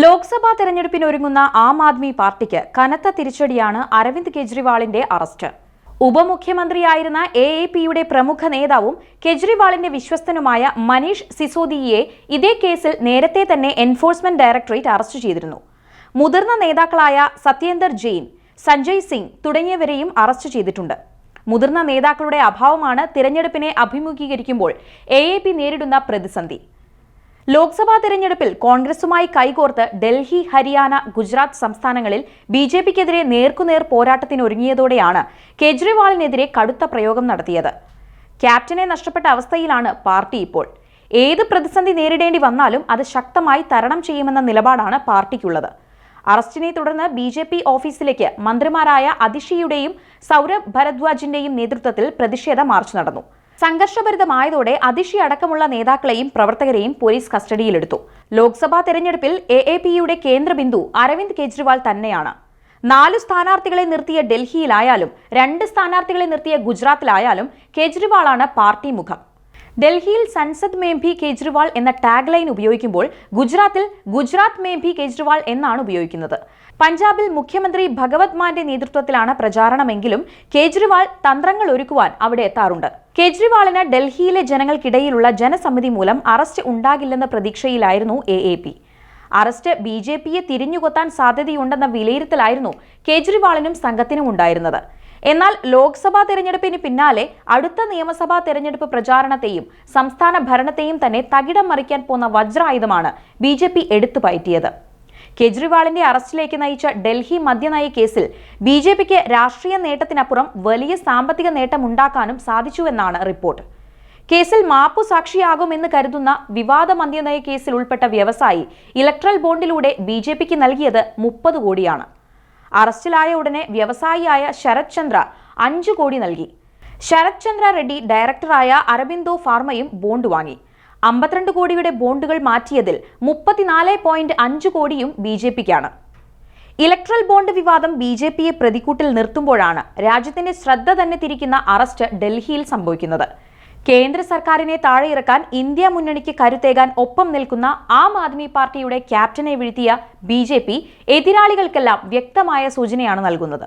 ലോക്സഭാ തെരഞ്ഞെടുപ്പിന് ഒരുങ്ങുന്ന ആം ആദ്മി പാർട്ടിക്ക് കനത്ത തിരിച്ചടിയാണ് അരവിന്ദ് കെജ്രിവാളിന്റെ അറസ്റ്റ്. ഉപമുഖ്യമന്ത്രിയായിരുന്ന എ എ പിയുടെ പ്രമുഖ നേതാവും കെജ്രിവാളിന്റെ വിശ്വസ്തനുമായ മനീഷ് സിസോദിയെ ഇതേ കേസിൽ നേരത്തെ തന്നെ എൻഫോഴ്സ്മെന്റ് ഡയറക്ടറേറ്റ് അറസ്റ്റ് ചെയ്തിരുന്നു. മുതിർന്ന നേതാക്കളായ സത്യേന്ദർ ജെയിൻ സഞ്ജയ് സിംഗ് തുടങ്ങിയവരെയും അറസ്റ്റ് ചെയ്തിട്ടുണ്ട്. മുതിർന്ന നേതാക്കളുടെ അഭാവമാണ് തിരഞ്ഞെടുപ്പിനെ അഭിമുഖീകരിക്കുമ്പോൾ എ നേരിടുന്ന പ്രതിസന്ധി. ലോക്സഭാ തെരഞ്ഞെടുപ്പിൽ കോൺഗ്രസുമായി കൈകോർത്ത് ഡൽഹി ഹരിയാന ഗുജറാത്ത് സംസ്ഥാനങ്ങളിൽ ബി ജെ പിക്കെതിരെ നേർക്കുനേർ പോരാട്ടത്തിനൊരുങ്ങിയതോടെയാണ് കേജ്രിവാളിനെതിരെ കടുത്ത പ്രയോഗം നടത്തിയത്. ക്യാപ്റ്റനെ നഷ്ടപ്പെട്ട അവസ്ഥയിലാണ് പാർട്ടി ഇപ്പോൾ. ഏത് പ്രതിസന്ധി നേരിടേണ്ടി വന്നാലും അത് ശക്തമായി തരണം ചെയ്യുമെന്ന നിലപാടാണ് പാർട്ടിക്കുള്ളത്. അറസ്റ്റിനെ തുടർന്ന് ബി ജെ പി ഓഫീസിലേക്ക് മന്ത്രിമാരായ അതിഷിയുടെയും സൗരഭ് ഭരദ്വാജിന്റെയും നേതൃത്വത്തിൽ പ്രതിഷേധ മാർച്ച് നടന്നു. സംഘർഷഭരിതമായതോടെ അതിഷി അടക്കമുള്ള നേതാക്കളെയും പ്രവർത്തകരെയും പോലീസ് കസ്റ്റഡിയിലെടുത്തു. ലോക്സഭാ തെരഞ്ഞെടുപ്പിൽ എ എ പിയുടെ കേന്ദ്രബിന്ദു അരവിന്ദ് കെജ്രിവാൾ തന്നെയാണ്. നാലു സ്ഥാനാർത്ഥികളെ നിർത്തിയ ഡൽഹിയിലായാലും രണ്ട് സ്ഥാനാർത്ഥികളെ നിർത്തിയ ഗുജറാത്തിലായാലും കെജ്രിവാളാണ് പാർട്ടി മുഖം. ഡൽഹിയിൽ സൻസദ് മേം ഭി കേജ്രിവാൾ എന്ന ടാഗ് ലൈൻ ഉപയോഗിക്കുമ്പോൾ ഗുജറാത്തിൽ ഗുജറാത്ത് മേം ഭി കേജ്രിവാൾ എന്നാണ് ഉപയോഗിക്കുന്നത്. പഞ്ചാബിൽ മുഖ്യമന്ത്രി ഭഗവത് മാന്റെ നേതൃത്വത്തിലാണ് പ്രചാരണമെങ്കിലും കേജ്രിവാൾ തന്ത്രങ്ങൾ ഒരുക്കുവാൻ അവിടെ എത്താറുണ്ട്. കേജ്രിവാളിന് ഡൽഹിയിലെ ജനങ്ങൾക്കിടയിലുള്ള ജനസമ്മതി മൂലം അറസ്റ്റ് ഉണ്ടാകില്ലെന്ന പ്രതീക്ഷയിലായിരുന്നു എ അറസ്റ്റ് ബി ജെ പിയെ തിരിഞ്ഞുകൊത്താൻ സാധ്യതയുണ്ടെന്ന വിലയിരുത്തലായിരുന്നു കേജ്രിവാളിനും സംഘത്തിനും ഉണ്ടായിരുന്നത്. എന്നാൽ ലോക്സഭാ തെരഞ്ഞെടുപ്പിന് പിന്നാലെ അടുത്ത നിയമസഭാ തെരഞ്ഞെടുപ്പ് പ്രചാരണത്തെയും സംസ്ഥാന ഭരണത്തെയും തന്നെ തകിടം മറിക്കാൻ പോന്ന വജ്രായുധമാണ് ബി ജെ പി എടുത്തു പയറ്റിയത്. കെജ്രിവാളിന്റെ അറസ്റ്റിലേക്ക് നയിച്ച ഡൽഹി മദ്യനയ കേസിൽ ബി ജെ പിക്ക് രാഷ്ട്രീയ നേട്ടത്തിനപ്പുറം വലിയ സാമ്പത്തിക നേട്ടമുണ്ടാക്കാനും സാധിച്ചുവെന്നാണ് റിപ്പോർട്ട്. കേസിൽ മാപ്പു സാക്ഷിയാകുമെന്ന് കരുതുന്ന വിവാദ മദ്യനയ കേസിൽ ഉൾപ്പെട്ട വ്യവസായി ഇലക്ട്രൽ ബോണ്ടിലൂടെ ബി ജെ പിക്ക് നൽകിയത് മുപ്പത് കോടിയാണ്. അറസ്റ്റിലായ ഉടനെ വ്യവസായിയായ ശരത് ചന്ദ്ര അഞ്ചു കോടി നൽകി. ശരത് ചന്ദ്ര റെഡ്ഡി ഡയറക്ടറായ അരബിന്ദോ ഫാർമയും ബോണ്ട് വാങ്ങി. അമ്പത്തിരണ്ട് കോടിയുടെ ബോണ്ടുകൾ മാറ്റിയതിൽ മുപ്പത്തിനാല് പോയിന്റ് അഞ്ച് കോടിയും ബി ജെ പിക്കാണ്. ഇലക്ട്രൽ ബോണ്ട് വിവാദം ബി ജെ പിയെ പ്രതിക്കൂട്ടിൽ നിർത്തുമ്പോഴാണ് രാജ്യത്തിന്റെ ശ്രദ്ധ തന്നെ തിരിക്കുന്ന അറസ്റ്റ് ഡൽഹിയിൽ സംഭവിക്കുന്നത്. കേന്ദ്ര സർക്കാരിനെ താഴെയിറക്കാൻ ഇന്ത്യ മുന്നണിക്ക് കരുത്തേകാൻ ഒപ്പം നിൽക്കുന്ന ആം ആദ്മി പാർട്ടിയുടെ ക്യാപ്റ്റനെ വീഴ്ത്തിയ ബി എതിരാളികൾക്കെല്ലാം വ്യക്തമായ സൂചനയാണ് നൽകുന്നത്.